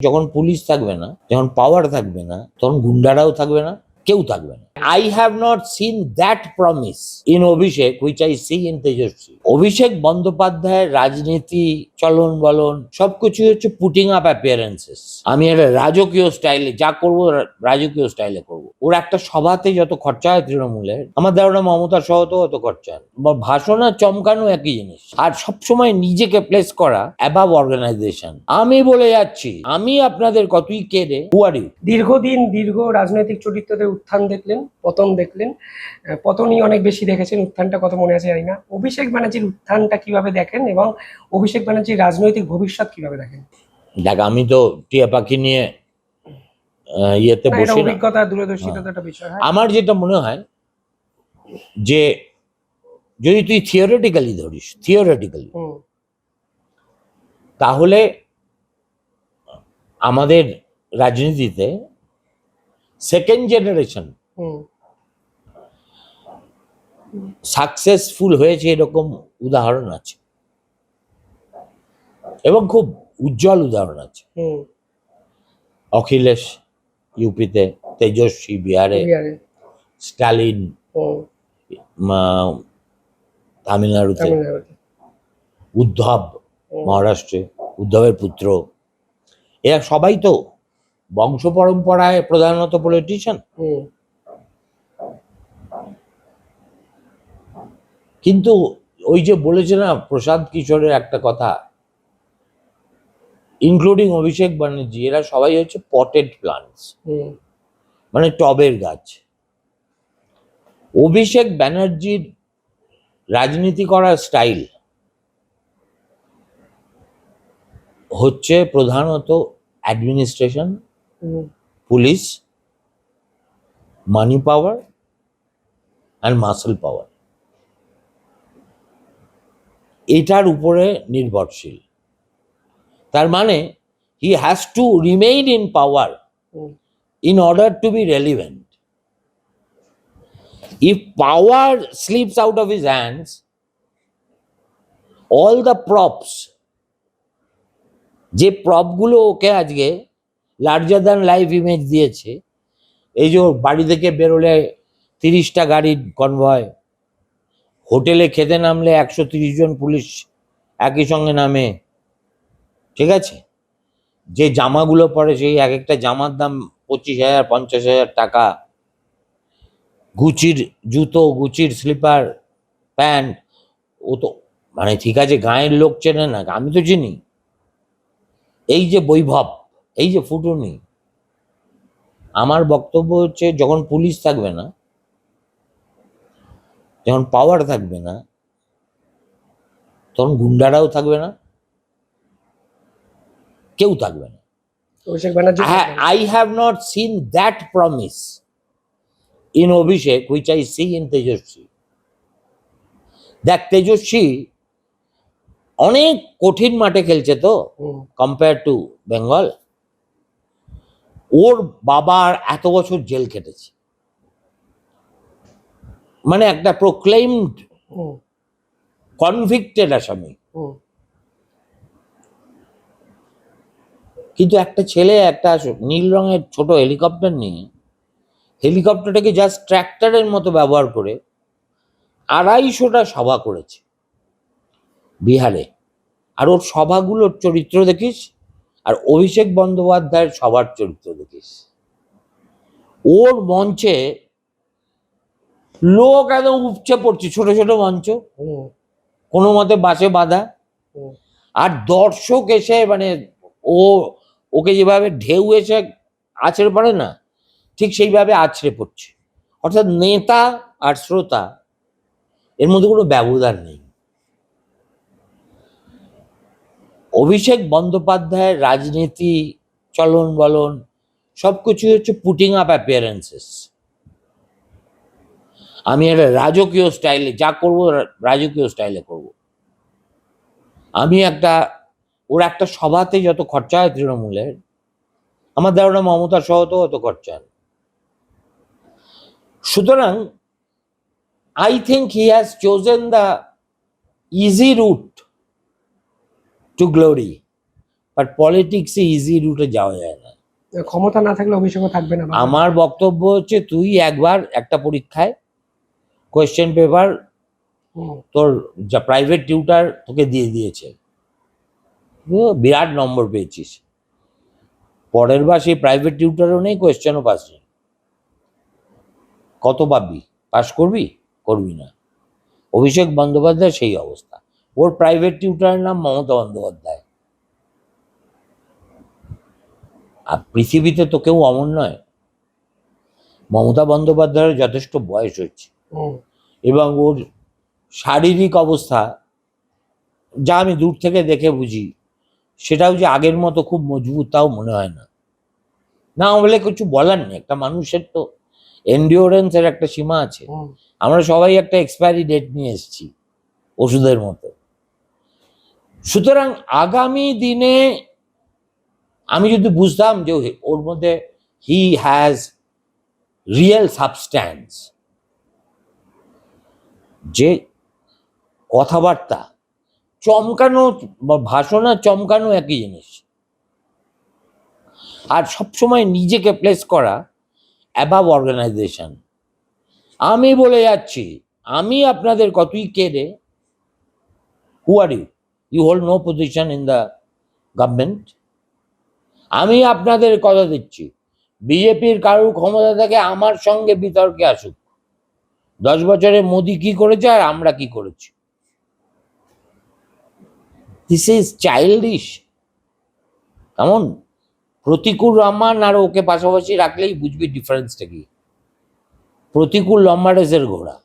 যখন পুলিশ থাকবে না যখন পাওয়ার থাকবে না তখন গুন্ডারাও থাকবে না। কেউ থাকবে না। I have not seen that promise in Abhishek which I see in Tejashwi. Abhishek বন্দ্যোপাধ্যায়ের রাজনীতি, চলন বলন সবকিছু হচ্ছে পুটিং আপ অ্যাপিয়ারেন্সেস আমি একটা রাজকীয় স্টাইলে যা করব রাজকীয় স্টাইলে করব। ওর একটা সভাতে যত খরচা হয় তৃণমূলের, আমার ধারণা মমতা সহ তো অত খরচা ভাষণ আর চমকানো একই জিনিস। আর সবসময় নিজেকে প্লেস করা অ্যাবাভ অর্গানাইজেশন আমি বলে যাচ্ছি, আমি আপনাদের কতই কে রে হু দীর্ঘদিন দীর্ঘ রাজনৈতিক চরিত্রদের উত্থান দেখলেন পতন দেখলেন। পতনই অনেক বেশি দেখেছেন উত্থানটা কত মনে আছে জানি না। অভিষেক ব্যানার্জির উত্থানটা কীভাবে দেখেন এবং অভিষেক ব্যানার্জির রাজনৈতিক ভবিষ্যৎ কীভাবে দেখেন? দেখ আমি তো টিয়া পাখি নিয়ে ইয়েতে বসি অভিজ্ঞতা দূরদর্শিতা একটা বিষয় আমার যেটা মনে হয় যে যদি তুই থিওরিটিক্যালি ধরিস থিওরিটিক্যালি তাহলে আমাদের রাজনীতিতে সেকেন্ড জেনারেশন। সাকসেসফুল হয়েছে এরকম উদাহরণ আছে। এবং খুব উজ্জ্বল উদাহরণ আছে। অখিলেশ ইউপিতে তেজস্বী বিহারে স্টালিন তামিলনাড়ুতে, উদ্ধব মহারাষ্ট্রে উদ্ধবের পুত্র। এরা সবাই তো বংশ পরম্পরায় প্রধানত পলিটিশিয়ান কিন্তু ওই যে বলেছে না প্রসাদ কিশোরের একটা কথা ইনক্লুডিং অভিষেক ব্যানার্জি এরা সবাই হচ্ছে পটেড প্লান্টস মানে টবের গাছ। অভিষেক ব্যানার্জির রাজনীতি করার স্টাইল হচ্ছে প্রধানত administration police money power and muscle power এটার উপরে নির্ভরশীল তার মানে he has to remain in power hmm, order order be relevant. If power slips out of his hands, all the props যে প্রপগুলো ওকে আজকে লার্জার দ্যান লাইফ ইমেজ দিয়েছে। এই যে বাড়ি থেকে বেরোলে তিরিশটা গাড়ির কনভয় হোটেলে খেতে নামলে একশো তিরিশ জন পুলিশ একই সঙ্গে নামে। ঠিক আছে? যে জামাগুলো পরে সেই এক একটা জামার দাম পঁচিশ হাজার, পঞ্চাশ হাজার টাকা। গুচির জুতো, গুচির স্লিপার প্যান্ট ও তো মানে ঠিক আছে, গায়ের লোক চেনে না, আমি তো চিনি। এই যে বৈভব এই যে ফুটুনি আমার বক্তব্য হচ্ছে যখন পুলিশ থাকবে না যখন পাওয়ার থাকবে না তখন গুন্ডারাও থাকবে না কেউ থাকবে না। I have not seen that promise in Abhishek, which I see in Tejasvi. দেখ তেজস্বী অনেক কঠিন মাঠে খেলছে তো কম্পেয়ার টু বেঙ্গল ওর বাবার এত বছর জেল খেটেছে। মানে একটা প্রোক্লেইমড হুম, কনভিক্টেড আসামি। কিন্তু একটা ছেলে একটা নীল রঙের ছোট হেলিকপ্টার নিয়ে হেলিকপ্টারটাকে জাস্ট ট্র্যাক্টরের মতো ব্যবহার করে আড়াইশোটা সভা করেছে। বিহারে। আর ওর সভাগুলোর চরিত্র দেখিস? আর অভিষেক বন্দ্যোপাধ্যায়ের সবার চরিত্র দেখিস। ওর মঞ্চে লোক একদম উপচে পড়ছে ছোট ছোট মঞ্চ। কোনো মতে বাসে বাঁধা। আর দর্শক এসে মানে ও ওকে যেভাবে ঢেউ এসে আছড়ে পড়ে না ঠিক সেইভাবে আছড়ে পড়ছে। অর্থাৎ নেতা আর শ্রোতা এর মধ্যে কোনো ব্যবধান নেই। অভিষেক বন্দ্যোপাধ্যায়ের রাজনীতি চলন বলন সবকিছু হচ্ছে পুটিং আপ অ্যাপিয়ারেন্সেস আমি একটা রাজকীয় স্টাইলে যা করব রাজকীয় স্টাইলে করব। আমি একটা, ওর একটা সভাতে যত খরচা হয় তৃণমূলের, আমার ধারণা মমতা সহ তো অত খরচা সুতরাং I think he has chosen the easy route to glory but পলিটিক্সে ইজি রুটে যাওয়া যায় না। ক্ষমতা না থাকলে অভিষেকও থাকবে না। আমার বক্তব্য হচ্ছে তুই একবার একটা পরীক্ষায় কোয়েশ্চেন পেপার তোর যা প্রাইভেট টিউটার তোকে দিয়ে দিয়েছে। বিরাট নম্বর পেয়েছিস। পরের বার সেই প্রাইভেট টিউটারও নেই কোয়েশ্চেনও পাস নেই। কত পাবি? পাস করবি? করবি না। অভিষেক বন্দ্যোপাধ্যায় সেই অবস্থা। ওর প্রাইভেট টিউটারের নাম মমতা বন্দ্যোপাধ্যায়। আর পৃথিবীতে তো কেউ অমর নয়। মমতা বন্দ্যোপাধ্যায়ের যথেষ্ট বয়স হচ্ছে এবং ওর শারীরিক অবস্থা যা আমি দূর থেকে দেখে বুঝি সেটাও যে আগের মতো খুব মজবুত তাও মনে হয় না। না বলে কিছু বলার নেই একটা মানুষের তো এন্ডিওরেন্সের একটা সীমা আছে। আমরা সবাই একটা এক্সপায়ারি ডেট নিয়ে এসেছি ওষুধের মতো। সুতরাং আগামী দিনে আমি যদি বুঝতাম যে ওর মধ্যে হি হ্যাজ রিয়েল সাবস্ট্যান্স যে কথাবার্তা চমকানো বা ভাষণ চমকানো একই জিনিস। আর সবসময় নিজেকে প্লেস করা অ্যাবাভ অর্গানাইজেশন আমি বলে যাচ্ছি, আমি আপনাদের কতই কে রে who are you you hold no position in the government আমি আপনাদের কথা দিচ্ছি। বিজেপির কারুর ক্ষমতা থেকে আমার সঙ্গে বিতর্কে আসুক। দশ বছরে মোদি কি করেছে আর আমরা কি করেছি? দিস ইজ চাইল্ডিশ কেমন? প্রতিকূল রহমান আর ওকে পাশাপাশি রাখলেই বুঝবি ডিফারেন্সটা কি। প্রতিকূল লম্বা রেসের ঘোড়া।